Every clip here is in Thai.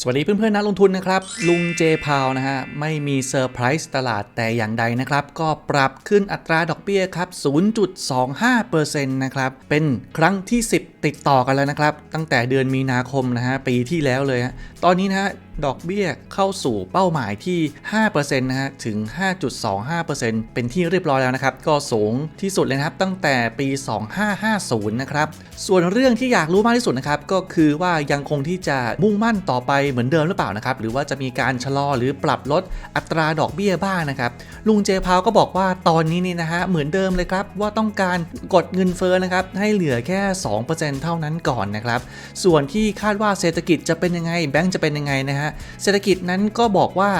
สวัสดีเพื่อนๆนักลงทุนนะครับ ลุงเจพาวนะฮะ ไม่มีเซอร์ไพรส์ตลาดแต่อย่างใดนะครับ ก็ปรับขึ้นอัตราดอกเบี้ยครับ 0.25%นะครับ เป็นครั้งที่ 10 ติดต่อกันแล้วนะครับ ตั้งแต่เดือนมีนาคมนะฮะ ปีที่แล้วเลยฮะ ตอนนี้นะฮะ ดอกเบี้ยเข้าสู่เป้าหมายที่ 5%นะฮะ ถึง 5.25%เป็นที่เรียบร้อยแล้วนะครับ ก็สูงที่สุดเลยนะครับ ตั้งแต่ปี 2550 นะครับ ส่วนเรื่องที่อยากรู้มากที่สุดนะครับ ก็คือว่ายังคงที่จะมุ่งมั่นต่อไปเหมือนเดิมหรือเปล่านะครับ หรือว่าจะมีการชะลอหรือปรับลดอัตราดอกเบี้ยบ้างนะครับ ลุงเจพาวก็บอกว่าตอนนี้นี่นะฮะเหมือนเดิมเลยครับว่าต้องการกดเงินเฟ้อนะครับให้เหลือแค่ 2%เท่านั้นก่อนนะครับส่วนที่คาดว่าเศรษฐกิจจะเป็นยังไงแบงก์จะเป็นยังไงนะฮะเศรษฐกิจนั้นก็บอกว่า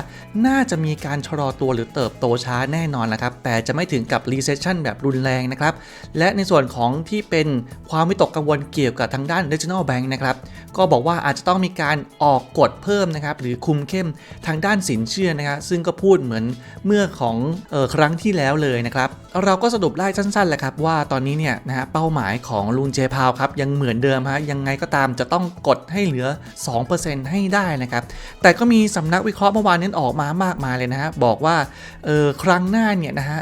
น่าจะมีการชะลอตัวหรือเติบโตช้าแน่นอนนะครับแต่จะไม่ถึงกับ recession แบบรุนแรงนะครับและในส่วนของที่เป็นความวิตกกังวลเกี่ยวกับทางด้าน regional bank นะครับก็บอกว่าอาจจะต้องมีการออกกฎเพิ่มนะครับหรือคุมเข้มทางด้านสินเชื่อนะครับซึ่งก็พูดเหมือนเมื่อของออครั้งที่แล้วเลยนะครับเราก็สรุปได้สั้นๆแหละครับว่าตอนนี้เนี่ยนะฮะเป้าหมายของลุงเจพาวครับยังเหมือนเดิมฮะยังไงก็ตามจะต้องกดให้เหลือ 2%ให้ได้นะครับแต่ก็มีสำนักวิเคราะห์เมื่อวานนี้ออกมามากมายเลยนะฮะบอกว่าเออครั้งหน้าเนี่ยนะฮะ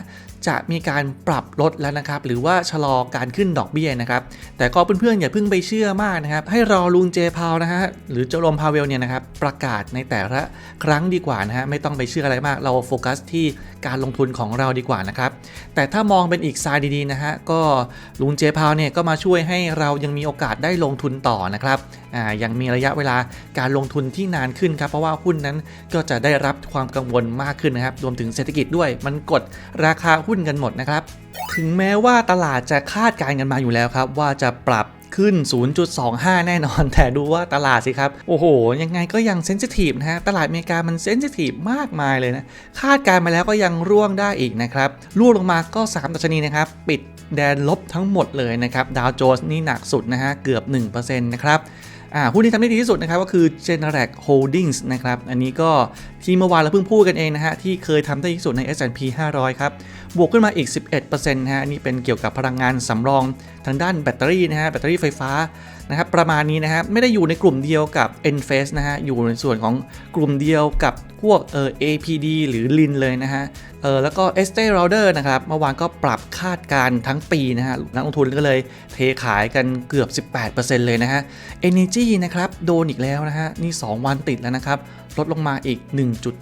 จะมีการปรับลดแล้วนะครับ หรือว่าชะลอการขึ้นดอกเบี้ยนะครับ แต่ก็เพื่อนๆอย่าเพิ่งไปเชื่อมากนะครับ ให้รอลุงเจพาวนะฮะหรือเจอรมพาวเวลเนี่ยนะครับประกาศในแต่ละครั้งดีกว่านะฮะไม่ต้องไปเชื่ออะไรมาก เราโฟกัสที่การลงทุนของเราดีกว่านะครับ แต่ถ้ามองเป็นอีกซายดีๆนะฮะก็ลุงเจพาวเนี่ยก็มาช่วยให้เรายังมีโอกาสได้ลงทุนต่อนะครับอ่ายังมีระยะเวลาการลงทุนที่นานขึ้นครับเพราะว่าหุ้นนั้นก็จะได้รับความกังวลมากขึ้นนะครับรวมถึงเศรษฐกิจด้วย มันกดราคาหุ้นกันหมดนะครับ ถึงแม้ว่าตลาดจะคาดการณ์กันมาอยู่แล้วครับ ว่าจะปรับขึ้น 0.25 แน่นอน แต่ดูว่าตลาดสิครับ โอ้โห ยังไงก็ยังเซนซิทีฟนะฮะ ตลาดอเมริกามันเซนซิทีฟมากมายเลยนะ คาดการณ์มาแล้วก็ยังร่วงได้อีกนะครับ ร่วงลงมาก็ 3ดัชนีนะครับ ปิดแดนลบทั้งหมดเลยนะครับ ดาวโจนส์นี่หนักสุดนะฮะ เกือบ 1%นะครับ หุ้นที่ทำได้ดีที่สุดนะครับก็คือ Generac Holdings นะครับอันนี้ก็ที่เมื่อวานเราเพิ่งพูดกันเองนะฮะที่เคยทำได้ดีที่สุดใน S&P 500 ครับ บวกขึ้นมาอีก 11%นะฮะอันนี่เป็นเกี่ยวกับพลังงานสำรองทางด้านแบตเตอรี่นะฮะแบตเตอรี่ไฟฟ้านะครับประมาณนี้นะฮะไม่ได้อยู่ในกลุ่มเดียวกับ e n f a c e นะฮะอยู่ในส่วนของกลุ่มเดียวกับพวกเอ่อ APD หรือ LIN เลยนะฮะ เออแล้วก็ Estee Lauder นะครับเมื่อวานก็ปรับคาดการ์ทั้งปีนะฮะนักลงทุนก็เลยเทขายกันเกือบ 18%เลยนะฮะ Energy นะครับโดนอีกแล้วนะฮะนี่ 2 วันติดแล้วนะครับลดลงมาอีก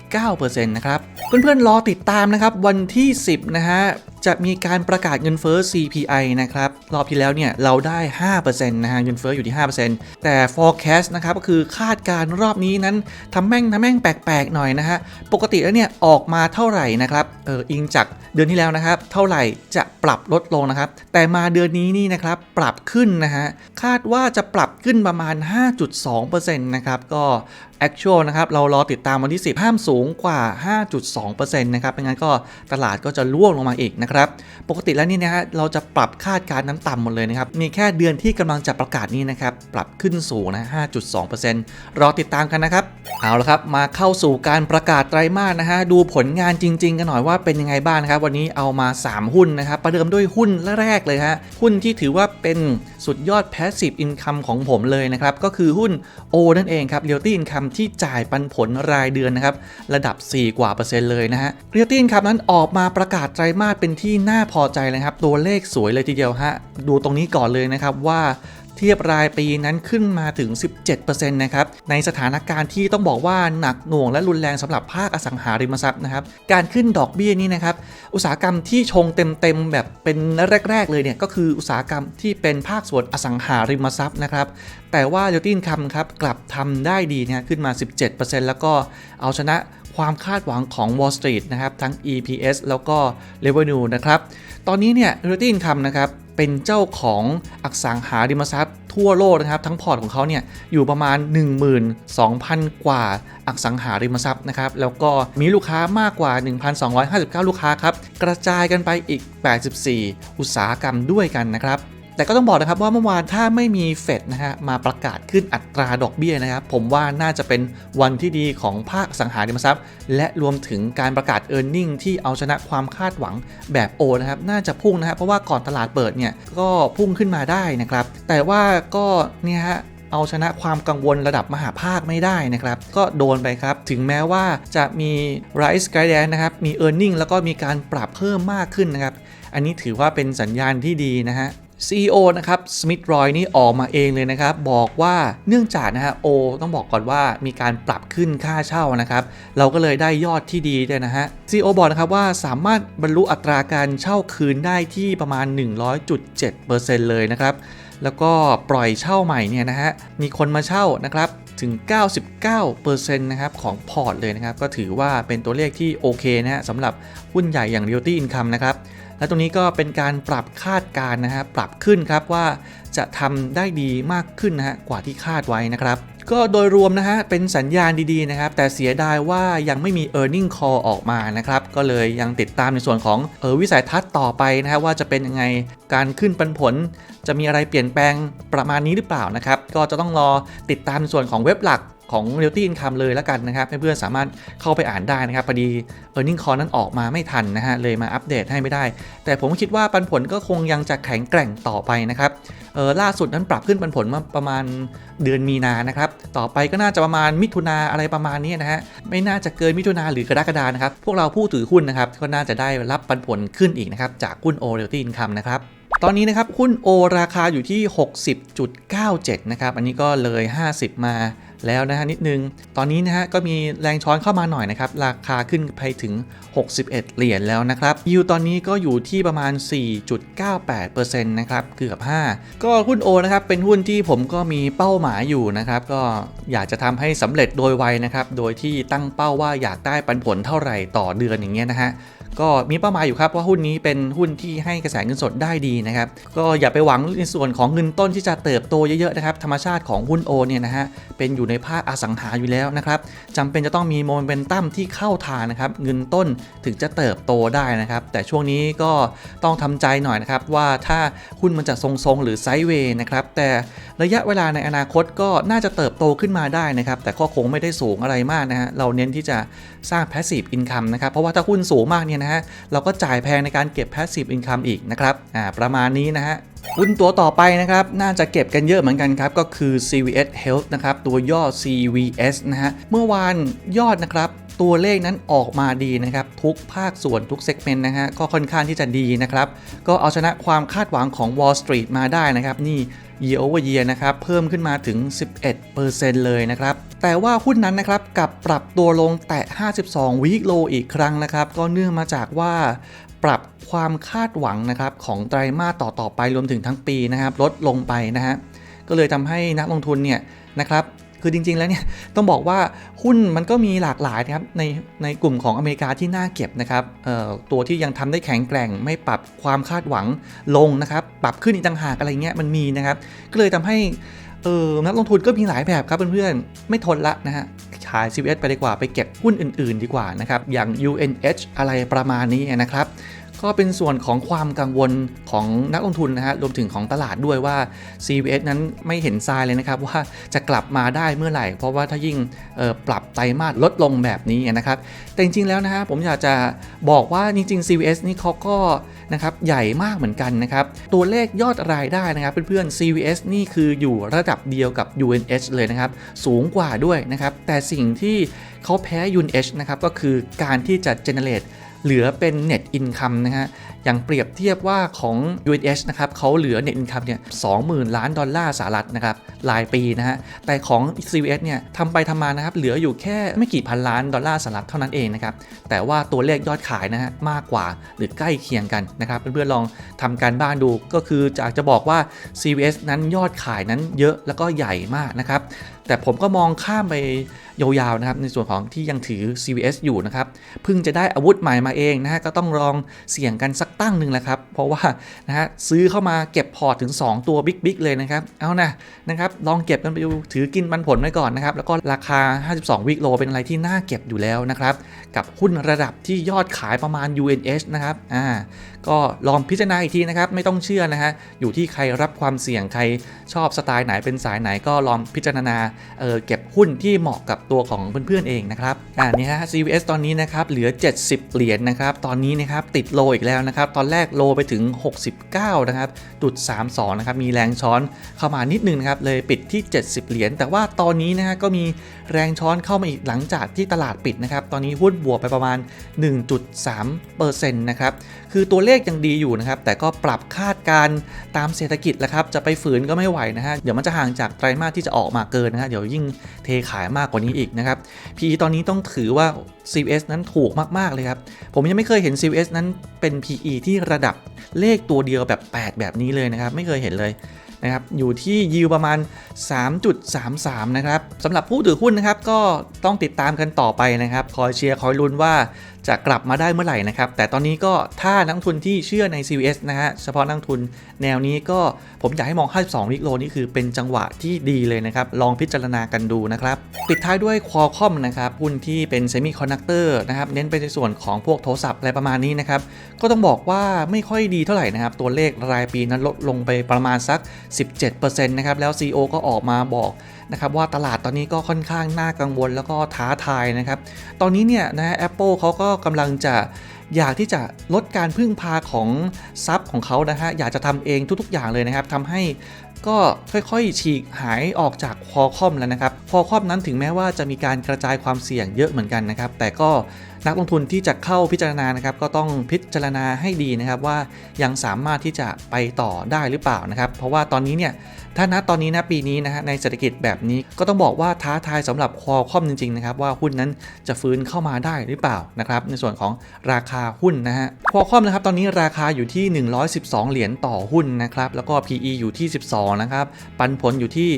1.9%นะครับเพื่อนๆรอติดตามนะครับวันที่ 10 นะฮะ จะมีการประกาศเงินเฟ้อ CPI นะครับ รอบที่แล้วเนี่ยเราได้ 5%นะฮะเงินเฟ้ออยู่ที่ 5%แต่ forecast นะครับก็คือคาดการรอบนี้นั้นทำแม่งทำแม่งแปลกๆหน่อยนะฮะ ปกติแล้วเนี่ยออกมาเท่าไหร่นะครับเอออิงจากเดือนที่แล้วนะครับ เท่าไหร่จะปรับลดลงนะครับ แต่มาเดือนนี้นี่นะครับปรับขึ้นนะฮะคาดว่าจะปรับขึ้นประมาณ 5.2%นะครับก็ actual นะครับเรารอติดตามวันที่ 10 ห้ามสูงกว่า 5.2%นะครับไม่งั้นก็ตลาดก็จะร่วงลงมาอีกนะครับ ปกติแล้วนี่นะฮะเราจะปรับคาดการณ์น้ำต่ำหมดเลยนะครับ มีแค่เดือนที่กำลังจะประกาศนี้นะครับ ปรับขึ้นสูงนะ 5.2%รอติดตามกันนะครับ เอาละครับ มาเข้าสู่การประกาศไตรมาสนะฮะดูผลงานจริง ๆ กันหน่อยว่าเป็นยังไงบ้างนะครับ วันนี้เอามา 3 หุ้นนะครับประเดิมด้วยหุ้นแรกเลยฮะหุ้นที่ถือว่าเป็นสุดยอด passive income ของผมเลยนะครับก็คือหุ้น O นั่นเองครับ Realty Income ที่จ่ายปันผลรายเดือนนะครับระดับ 4 กว่าเปอร์เซ็นต์เลยนะฮะเรียตินครับนั้นออกมาประกาศไตรมาสเป็นที่น่าพอใจเลยครับ ตัวเลขสวยเลยทีเดียวฮะดูตรงนี้ก่อนเลยนะครับว่า เทียบรายปีนั้นขึ้นมาถึง 17%นะครับในสถานการณ์ที่ต้องบอกว่าหนักหน่วงและรุนแรงสำหรับภาคอสังหาริมทรัพย์นะครับการขึ้นดอกเบี้ยนี้นะครับอุตสาหกรรมที่ชงเต็มๆแบบเป็นแรก ๆ เลยเนี่ยก็คืออุตสาหกรรมที่เป็นภาคส่วนอสังหาริมทรัพย์นะครับแต่ว่าเดลตินคำครับกลับทำได้ดีนะขึ้นมา 17%แล้วก็เอาชนะความคาดหวังของ Wall Street นะครับทั้ง EPS แล้วก็ Revenue นะครับ ตอนนี้เนี่ย Realty Income นะครับ เป็นเจ้าของอสังหาริมทรัพย์ทั่วโลกนะครับ ทั้งพอร์ตของเขาเนี่ยอยู่ประมาณ 12,000 กว่าอสังหาริมทรัพย์นะครับ แล้วก็มีลูกค้ามากกว่า 1,259 ลูกค้าครับ กระจายกันไปอีก 84 อุตสาหกรรมด้วยกันนะครับ แต่ก็ต้องบอกนะครับว่าเมื่อวานถ้าไม่มีเฟดนะฮะมาประกาศขึ้นอัตราดอกเบี้ยนะครับ ผมว่าน่าจะเป็นวันที่ดีของภาคสังหาริมทรัพย์ และรวมถึงการประกาศ e a r n i n g ที่เอาชนะความคาดหวังแบบโอนะครับ น่าจะพุ่งนะครับเพราะว่าก่อนตลาดเปิดเนี่ยก็พุ่งขึ้นมาได้นะครับ แต่ว่าก็เนี่ยฮะเอาชนะความกังวลระดับมหาภาคไม่ได้นะครับ ก็โดนไปครับ ถึงแม้ว่าจะมี Rise Guidance นะครับ มี e a r n i n g แล้วก็มีการปรับเพิ่มมากขึ้นนะครับ อันนี้ถือว่าเป็นสัญญาณที่ดีนะฮะ CEO นะครับสมิธรอยนี่ออกมาเองเลยนะครับ บอกว่าเนื่องจากนะฮะโอต้องบอกก่อนว่ามีการปรับขึ้นค่าเช่านะครับ เราก็เลยได้ยอดที่ดีด้วยนะฮะ CEO บอกนะครับว่าสามารถบรรลุอัตราการเช่าคืนได้ที่ประมาณ 100.7%เลยนะครับ แล้วก็ปล่อยเช่าใหม่เนี่ยนะฮะมีคนมาเช่านะครับ ถึง 99%นะครับของพอร์ตเลยนะครับ ก็ถือว่าเป็นตัวเลขที่โอเคนะฮะสำหรับหุ้นใหญ่อย่าง Realty Income นะครับ และตรงนี้ก็เป็นการปรับคาดการณ์นะฮะปรับขึ้นครับว่าจะทำได้ดีมากขึ้นนะฮะกว่าที่คาดไว้นะครับ ก็โดยรวมนะฮะ เป็นสัญญาณดีๆนะครับ แต่เสียดายว่ายังไม่มี e a r n i n g call ออกมานะครับ ก็เลยยังติดตามในส่วนของเออวิสัยทัศน์ต่อไปนะฮะว่าจะเป็นยังไงการขึ้นปันผล จะมีอะไรเปลี่ยนแปลงประมาณนี้หรือเปล่านะครับ ก็จะต้องรอติดตามในส่วนของเว็บหลัก ของ Realty Income เลยแล้วกันนะครับเพื่อนๆสามารถเข้าไปอ่านได้นะครับพอดี e a r n i n g call นั้นออกมาไม่ทันนะฮะเลยมาอัปเดตให้ไม่ได้ แต่ผมคิดว่าปันผลก็คงยังจะแข็งแกร่งต่อไปนะครับเออล่าสุดนั้นปรับขึ้นปันผลมาประมาณเดือนมีนานะครับต่อไปก็น่าจะประมาณมิถุนาอะไรประมาณนี้นะฮะไม่น่าจะเกินมิถุนาหรือกรกฎานะครับพวกเราผู้ถือหุ้นนะครับก็น่าจะได้รับปันผลขึ้นอีกนะครับจากหุ้น O Realty Income นะครับตอนนี้นะครับหุ้น O ราคาอยู่ที่ 60.97 นะครับ อันนี้ก็เลย 50 มา แล้วนะฮะนิดนึง ตอนนี้นะฮะก็มีแรงช้อนเข้ามาหน่อยนะครับ ราคาขึ้นไปถึง 61 เหรียญแล้วนะครับยิวตอนนี้ก็อยู่ที่ประมาณ 4.98%นะครับเกือบ 5 ก็หุ้น O นะครับเป็นหุ้นที่ผมก็มีเป้าหมายอยู่นะครับ ก็อยากจะทำให้สำเร็จโดยไวนะครับ โดยที่ตั้งเป้าว่าอยากได้ปันผลเท่าไหร่ต่อเดือนอย่างเงี้ยนะฮะ ก็มีเป้าหมายอยู่ครับว่าหุ้นนี้เป็นหุ้นที่ให้กระแสเงินสดได้ดีนะครับ ก็อย่าไปหวังในส่วนของเงินต้นที่จะเติบโตเยอะๆนะครับธรรมชาติของหุ้นโอเนี่ยนะฮะเป็นอยู่ในภาคอสังหาอยู่แล้วนะครับจำเป็นจะต้องมีโมเมนตัมที่เข้าทางนะครับเงินต้นถึงจะเติบโตได้นะครับ แต่ช่วงนี้ก็ต้องทำใจหน่อยนะครับว่าถ้าหุ้นมันจะทรงๆหรือไซด์เวย์นะครับแต่ระยะเวลาในอนาคตก็น่าจะเติบโตขึ้นมาได้นะครับ แต่ก็คงไม่ได้สูงอะไรมากนะฮะเราเน้นที่จะสร้าง passive income นะครับเพราะว่าถ้าหุ้นสูงมากเนี่ยนะฮะเราก็จ่ายแพงในการเก็บ passive income อีกนะครับอ่าประมาณนี้นะฮะหุ้นตัวต่อไปนะครับ น่าจะเก็บกันเยอะเหมือนกันครับ ก็คือ CVS Health นะครับ ตัวย่อ CVS นะฮะ เมื่อวานยอดนะครับ ตัวเลขนั้นออกมาดีนะครับทุกภาคส่วนทุกเซกเมนต์นะฮะก็ค่อนข้างที่จะดีนะครับก็เอาชนะความคาดหวังของ Wall Street มาได้นะครับนี่ year over year นะครับเพิ่มขึ้นมาถึง 11%เลยนะครับแต่ว่าหุ้นนั้นนะครับกลับปรับตัวลงแตะ 52 week low อีกครั้งนะครับก็เนื่องมาจากว่าปรับความคาดหวังนะครับของไตรมาสต่อๆไปรวมถึงทั้งปีนะครับลดลงไปนะฮะก็เลยทำให้นักลงทุนเนี่ยนะครับ คือจริง ๆ แล้วเนี่ยต้องบอกว่าหุ้นมันก็มีหลากหลายนะครับในในกลุ่มของอเมริกาที่น่าเก็บนะครับตัวที่ยังทำได้แข็งแกร่ง ไม่ปรับความคาดหวังลงนะครับปรับขึ้นอีกต่างหากอะไรเงี้ยมันมีนะครับ ก็เลยทำให้เออนักลงทุนก็มีหลายแบบครับเพื่อนๆ ไม่ทนละนะฮะขาย CVS ไปดีกว่าไปเก็บหุ้นอื่น ๆ ดีกว่านะครับ อย่าง UNH อะไรประมาณนี้นะครับ ก็เป็นส่วนของความกังวลของนักลงทุนนะฮะรวมถึงของตลาดด้วยว่า CVS นั้นไม่เห็นทรายเลยนะครับ ว่าจะกลับมาได้เมื่อไหร่ เพราะว่าถ้ายิ่งปรับไตรมาสลดลงแบบนี้นะครับ แต่จริงๆแล้วนะฮะผมอยากจะบอกว่าจริงๆ CVS นี่เขาก็นะครับใหญ่มากเหมือนกันนะครับ ตัวเลขยอดรายได้นะครับเพื่อนๆ CVS นี่คืออยู่ระดับเดียวกับ UNH เลยนะครับ สูงกว่าด้วยนะครับ แต่สิ่งที่เขาแพ้ UNH นะครับก็คือการที่จะ generate เหลือเป็น net income นะฮะ อย่างเปรียบเทียบว่าของ UNH นะครับเขาเหลือ net income เนี่ย20,000 ล้านดอลลาร์สหรัฐนะครับรายปีนะฮะ แต่ของ CVS เนี่ยทำไปทำมานะครับ เหลืออยู่แค่ไม่กี่พันล้านดอลลาร์สหรัฐเท่านั้นเองนะครับ แต่ว่าตัวเลขยอดขายนะฮะมากกว่าหรือใกล้เคียงกันนะครับ เพื่อนๆลองทำการบ้านดูก็คือจากจะบอกว่า CVS นั้นยอดขายนั้นเยอะแล้วก็ใหญ่มากนะครับ แต่ผมก็มองข้ามไปยาวๆนะครับในส่วนของที่ยังถือ CVS อยู่นะครับเพิ่งจะได้อาวุธใหม่มาเองนะฮะก็ต้องลองเสี่ยงกันสักตั้งหนึ่งแหละครับ เพราะว่านะฮะซื้อเข้ามาเก็บพอร์ตถึง 2 ตัวบิ๊กๆเลยนะครับ เอานะนะครับลองเก็บกันไปดูถือกินปันผลไว้ก่อนนะครับ แล้วก็ราคา 52 วิกโลเป็นอะไรที่น่าเก็บอยู่แล้วนะครับ กับหุ้นระดับที่ยอดขายประมาณ UNH นะครับอ่า ก็ลองพิจารณาอีกทีนะครับ ไม่ต้องเชื่อนะฮะ อยู่ที่ใครรับความเสี่ยงใครชอบสไตล์ไหนเป็นสายไหนก็ลองพิจารณาเออเก็บหุ้นที่เหมาะกับตัวของเพื่อนๆเองนะครับอ่านี่ฮะ CVS ตอนนี้นะครับเหลือ 70 เหรียญนะครับ ตอนนี้นะครับติดโลอีกแล้วนะครับ ตอนแรกโลไปถึง 69 นะครับจุด32 นะครับ มีแรงช้อนเข้ามานิดนึงนะครับ เลยปิดที่ 70 เหรียญ แต่ว่าตอนนี้นะฮะก็มีแรงช้อนเข้ามาอีกหลังจากที่ตลาดปิดนะครับ ตอนนี้หุ้นบวกไปประมาณ 1.3%นะครับ คือตัวเลขยังดีอยู่นะครับ แต่ก็ปรับคาดการณ์ตามเศรษฐกิจแหละครับ จะไปฝืนก็ไม่ไหวนะฮะ เดี๋ยวมันจะห่างจากไตรมาสที่จะออกมาเกินนะฮะ เดี๋ยวยิ่งเทขายมากกว่านี้อีกนะครับ PE ตอนนี้ต้องถือว่า CVS นั้นถูกมาก ๆ เลยครับ ผมยังไม่เคยเห็น CVS นั้นเป็น PE ที่ระดับเลขตัวเดียวแบบ 8 แบบนี้เลยนะครับ ไม่เคยเห็นเลยนะครับอยู่ที่ยิวประมาณ 3.33 นะครับสำหรับผู้ถือหุ้นนะครับก็ต้องติดตามกันต่อไปนะครับ คอยเชียร์คอยลุ้นว่า จะกลับมาได้เมื่อไหร่นะครับ แต่ตอนนี้ก็ถ้านักทุนที่เชื่อใน CVS นะฮะ เฉพาะนักทุนแนวนี้ก็ผมอยากให้มอง 52 วิกโลนี่คือเป็นจังหวะที่ดีเลยนะครับ ลองพิจารณากันดูนะครับ ปิดท้ายด้วย Qualcomm นะครับหุ้นที่เป็นเซมิคอนดักเตอร์นะครับ เน้นไปในส่วนของพวกโทรศัพท์อะไรประมาณนี้นะครับ ก็ต้องบอกว่าไม่ค่อยดีเท่าไหร่นะครับ ตัวเลขรายปีนั้นลดลงไปประมาณสัก 17%นะครับ แล้ว CEO ก็ออกมาบอกนะครับว่าตลาดตอนนี้ก็ค่อนข้างน่ากังวลแล้วก็ท้าทายนะครับ ตอนนี้เนี่ยนะแอปเปิลเขาก็กำลังจะอยากที่จะลดการพึ่งพาของทรัพย์ของเขานะฮะอยากจะทำเองทุกๆ อย่างเลยนะครับทำให้ก็ค่อยๆ ฉีกหายออกจากคอคอมแล้วนะครับคอคอมนั้นถึงแม้ว่าจะมีการกระจายความเสี่ยงเยอะเหมือนกันนะครับ แต่ก็นักลงทุนที่จะเข้าพิจารณานะครับ ก็ต้องพิจารณาให้ดีนะครับว่ายังสามารถที่จะไปต่อได้หรือเปล่านะครับ เพราะว่าตอนนี้เนี่ย ถ้าณตอนนี้นะปีนี้นะฮะในเศรษฐกิจแบบนี้ก็ต้องบอกว่าท้าทายสำหรับคอคอมจริงๆนะครับว่าหุ้นนั้นจะฟื้นเข้ามาได้หรือเปล่านะครับในส่วนของราคาหุ้นนะฮะคอคอมนะครับตอนนี้ราคาอยู่ที่ 112 เหรียญต่อหุ้นนะครับแล้วก็ PE อยู่ที่ 12 นะครับ ปันผลอยู่ที่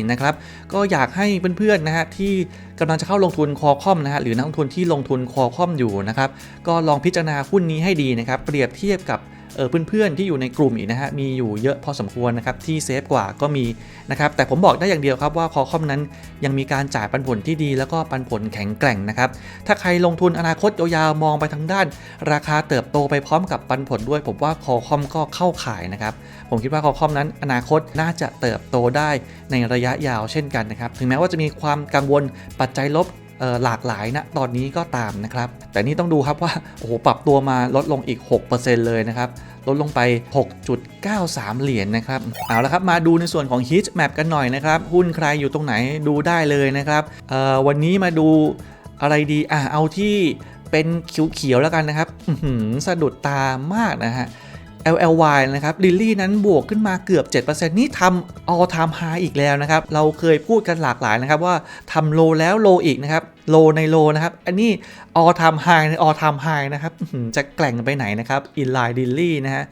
2.84 นะครับ ก็อยากให้เพื่อนๆนะฮะที่กำลังจะเข้าลงทุนคอคอมนะฮะหรือนักลงทุนที่ลงทุนคอคอมอยู่นะครับก็ลองพิจารณาหุ้นนี้ให้ดีนะครับเปรียบเทียบกับ เออเพื่อนๆที่อยู่ในกลุ่มอีกนะฮะมีอยู่เยอะพอสมควรนะครับที่เซฟกว่าก็มีนะครับแต่ผมบอกได้อย่างเดียวครับว่าคอคอมนั้นยังมีการจ่ายปันผลที่ดี แล้วก็ปันผลแข็งแกร่งนะครับถ้าใครลงทุนอนาคตยาวๆมองไปทางด้าน ราคาเติบโตไปพร้อมกับปันผลด้วย ผมว่าคอคอมก็เข้าขายนะครับผมคิดว่าคอคอมนั้นอนาคตน่าจะเติบโตได้ในระยะยาวเช่นกันนะครับถึงแม้ว่าจะมีความกังวลปัจจัยลบ หลากหลายนะตอนนี้ก็ตามนะครับ แต่นี่ต้องดูครับว่าโอ้โหปรับตัวมาลดลงอีก 6%เลยนะครับ ลดลงไป 6.93 เหรียญนนะครับ เอาละครับ มาดูในส่วนของ Heat Map กันหน่อยนะครับ หุ้นใครอยู่ตรงไหนดูได้เลยนะครับวันนี้มาดูอะไรดีอะเอาที่เป็นเขียวๆแล้วกันนะครับสะดุดตามากนะฮะ LLY นะครับลิลลี่นั้นบวกขึ้นมาเกือบ 7%นี่ทำ all time high อีกแล้วนะครับ เราเคยพูดกันหลากหลายนะครับว่าทำโลแล้วโลอีกนะครับโลในโลนะครับ อันนี้ all time high ใน all time high นะครับ จะแกล่งไปไหนนะครับ inline ลิลลี่นะฮะ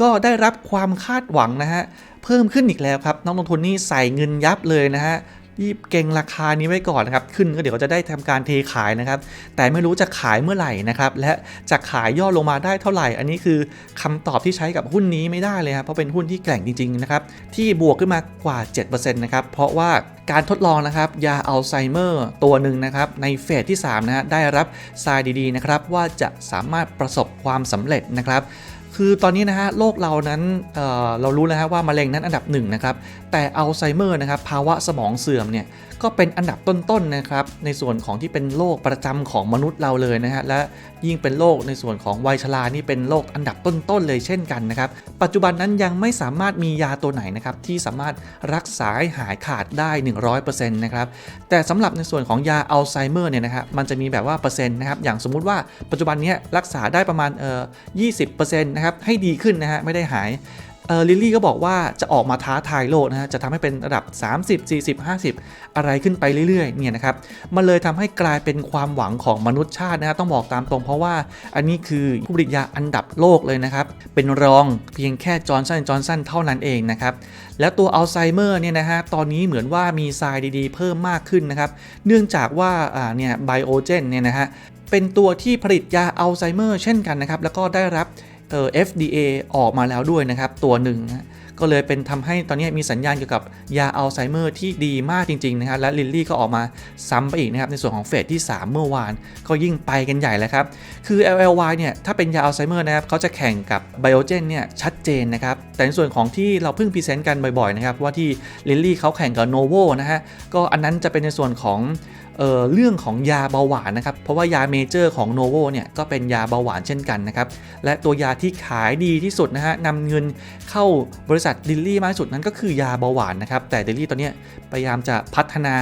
ก็ได้รับความคาดหวังนะฮะ เพิ่มขึ้นอีกแล้วครับนักลงทุนนี่ใส่เงินยับเลยนะฮะ รีบเก่งราคานี้ไว้ก่อนนะครับ ขึ้นก็เดี๋ยวก็จะได้ทำการเทขายนะครับ แต่ไม่รู้จะขายเมื่อไหร่นะครับ และจะขายย่อลงมาได้เท่าไหร่ อันนี้คือคำตอบที่ใช้กับหุ้นนี้ไม่ได้เลยครับ เพราะเป็นหุ้นที่แกร่งจริงๆนะครับ ที่บวกขึ้นมากว่า 7%นะครับ เพราะว่าการทดลองนะครับยาอัลไซเมอร์ตัวหนึ่งนะครับในเฟสที่3นะฮะได้รับทรายดีๆนะครับว่าจะสามารถประสบความสำเร็จนะครับ คือตอนนี้นะฮะโลกเรานั้นเเรารู้แล้วฮะว่ามะเร็งนั้นอันดับหนึ่งนะครับแต่อัลไซเมอร์นะครับภาวะสมองเสื่อมเนี่ย ก็เป็นอันดับต้นๆนะครับ ในส่วนของที่เป็นโรคประจำของมนุษย์เราเลยนะฮะและยิ่งเป็นโรคในส่วนของวัยชรานี่เป็นโรคอันดับต้นๆเลยเช่นกันนะครับ ปัจจุบันนั้นยังไม่สามารถมียาตัวไหนนะครับที่สามารถรักษาหหายขาดได้ 100%นะครับแต่สำหรับในส่วนของยาอัลไซเมอร์เนี่ยนะครับมันจะมีแบบว่าเปอร์เซ็นต์นะครับอย่างสมมุติว่าปัจจุบันนี้รักษาได้ประมาณเอ่อ20%นะครับให้ดีขึ้นนะฮะไม่ได้หาย ลิลลี่ก็บอกว่าจะออกมาท้าทายโลกนะฮะจะทำให้เป็นระดับ 30 40 50 อะไรขึ้นไปเรื่อยๆเนี่ยนะครับมันเลยทำให้กลายเป็นความหวังของมนุษยชาตินะฮะต้องบอกตามตรงเพราะว่าอันนี้คือผู้ผลิตยาอันดับโลกเลยนะครับ เป็นรองเพียงแค่จอร์นสันจอร์นสันเท่านั้นเองนะครับแล้วตัวอัลไซเมอร์เนี่ยนะฮะตอนนี้เหมือนว่ามีทรายดีๆ เพิ่มมากขึ้นนะครับเนื่องจากว่าอ่าเนี่ยไบโอเจนเนี่ยนะฮะเป็นตัวที่ผลิตยาอัลไซเมอร์เช่นกันนะครับ แล้วก็ได้รับ เออ FDA ออกมาแล้วด้วยนะครับ ตัวหนึ่งนะก็เลยเป็นทำให้ตอนนี้มีสัญญาณเกี่ยวกับยาอัลไซเมอร์ที่ดีมากจริงๆนะฮะและลิลลี่ก็ออกมาซ้ำไปอีกนะครับในส่วนของเฟสที่ 3 เมื่อวาน ก็ยิ่งไปกันใหญ่แล้วครับ คือ LLY เนี่ยถ้าเป็นยาอัลไซเมอร์นะครับเขาจะแข่งกับไบโอเจนเนี่ยชัดเจนนะครับ แต่ในส่วนของที่เราเพิ่งพรีเซนต์กันบ่อยๆนะครับว่าที่ลิลลี่เขาแข่งกับโนโวนะฮะก็อันนั้นจะเป็นในส่วนของ เเรื่องของยาเบาหวานนะครับ เพราะว่ายาเมเจอร์ของโนโวเนี่ยก็เป็นยาเบาหวานเช่นกันนะครับ และตัวยาที่ขายดีที่สุดนะฮะนำเงินเข้าบริษัทดิลลี่มากที่สุดนั้นก็คือยาเบาหวานนะครับ แต่ดิลลี่ตอนนี้พยายามจะพัฒนา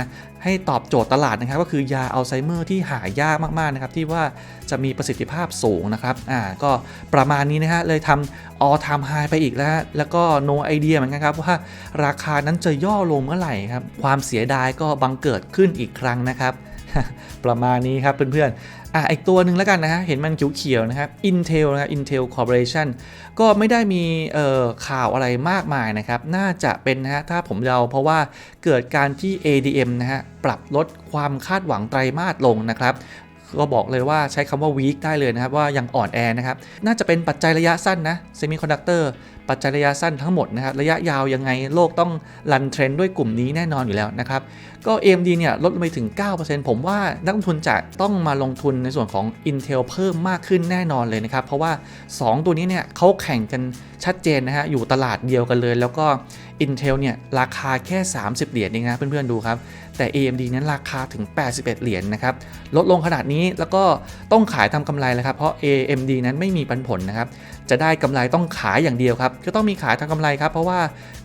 ให้ตอบโจทย์ตลาดนะครับ ก็คือยาอัลไซเมอร์ที่หายากมากๆนะครับ ที่ว่าจะมีประสิทธิภาพสูงนะครับอ่าก็ประมาณนี้นะฮะเลยทำออทามไฮไปอีกแล้วแล้วก็โนไอเดียเหมือนกันครับว่าราคานั้นจะย่อลงเมื่อไหร่ครับ ความเสียดายก็บังเกิดขึ้นอีกครั้งนะครับ ประมาณนี้ครับเพื่อนๆ อะอีกตัวหนึ่งแล้วกันนะฮะ เห็นมันเขียวๆนะครับ Intel นะครับ Intel Corporation ก็ไม่ได้มีข่าวอะไรมากมายนะครับ น่าจะเป็นนะฮะ ถ้าผมเดาเพราะว่าเกิดการที่ ADM นะฮะ ปรับลดความคาดหวังไตรมาสลงนะครับก็บอกเลยว่าใช้คำว่า weak ได้เลยนะครับ ว่ายังอ่อนแอนะครับ น่าจะเป็นปัจจัยระยะสั้นนะ semiconductor ปัจจัยระยะสั้นทั้งหมดนะครับ ระยะยาวยังไงโลกต้องรันเทรนด์ด้วยกลุ่มนี้แน่นอนอยู่แล้วนะครับ ก็ AMD เนี่ยลดลงไปถึง 9%ผมว่านักลงทุนจะต้องมาลงทุนในส่วนของ Intel เพิ่มมากขึ้นแน่นอนเลยนะครับ เพราะว่า 2 ตัวนี้เนี่ยเขาแข่งกันชัดเจนนะฮะ อยู่ตลาดเดียวกันเลย แล้วก็ Intel เนี่ยราคาแค่ 30 เหรียญเองนะเพื่อนๆดูครับ แต่ AMD นั้นราคาถึง 81 เหรียญนะครับ ลดลงขนาดนี้แล้วก็ต้องขายทำกำไรแล้วครับ เพราะ AMD นั้นไม่มีปันผลนะครับจะได้กำไรต้องขายอย่างเดียวครับก็ต้องมีขายทางกำไรครับเพราะว่า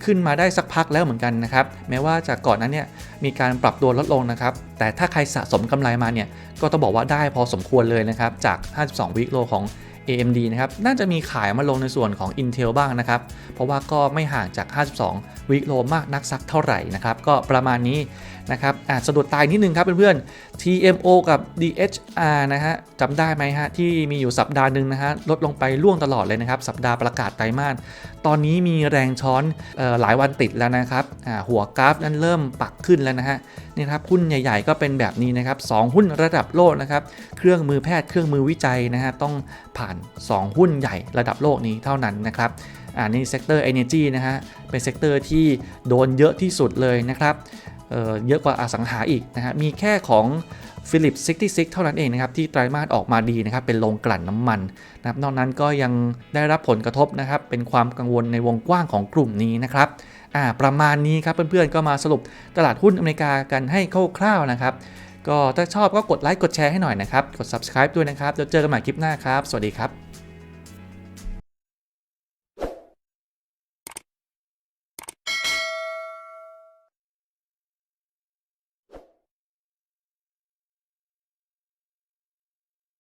ขึ้นมาได้สักพักแล้วเหมือนกันนะครับแม้ว่าจากก่อนนั้นเนี่ยมีการปรับตัวลดลงนะครับ แต่ถ้าใครสะสมกำไรมาเนี่ย ก็ต้องบอกว่าได้พอสมควรเลยนะครับ จาก 52 วิกโลของ AMD นะครับ น่าจะมีขายมาลงในส่วนของ Intel บ้างนะครับ เพราะว่าก็ไม่ห่างจาก 52 วิกโลมากนักสักเท่าไหร่นะครับ ก็ประมาณนี้ นะครับอะสะดุดตายนิดนึงครับเพื่อนๆ TMO กับ DHR นะฮะจำได้ไหมฮะที่มีอยู่สัปดาห์หนึ่งนะฮะลดลงไปล่วงตลอดเลยนะครับ สัปดาห์ประกาศไตรมาสตอนนี้มีแรงช้อนออหลายวันติดแล้วนะครับหัวกราฟนั้นเริ่มปักขึ้นแล้วนะฮะนี่ครับหุ้นใหญ่ ๆ ก็เป็นแบบนี้นะครับสองหุ้นระดับโลกนะครับเครื่องมือแพทย์เครื่องมือวิจัยนะฮะต้องผ่าน 2 หุ้นใหญ่ระดับโลกนี้เท่านั้นนะครับอ่านี่เซกเตอร์ Energy นะฮะเป็นเซกเตอร์ที่โดนเยอะที่สุดเลยนะครับ เเยอะกว่าอสังหาอีกนะฮะมีแค่ของ Philips 66 เท่านั้นเองนะครับที่ไตรมาสออกมาดีนะครับเป็นโรงกลั่นน้ำมันนะครับนอกนั้นก็ยังได้รับผลกระทบนะครับเป็นความกังวลในวงกว้างของกลุ่มนี้นะครับอ่าประมาณนี้ครับเพื่อนๆก็มาสรุปตลาดหุ้นอเมริกากันให้คร่าวๆนะครับก็ถ้าชอบก็กดไลค์กดแชร์ให้หน่อยนะครับ กด subscribe ด้วยนะครับเดี๋ยวเจอกันใหม่คลิปหน้าครับ สวัสดีครับ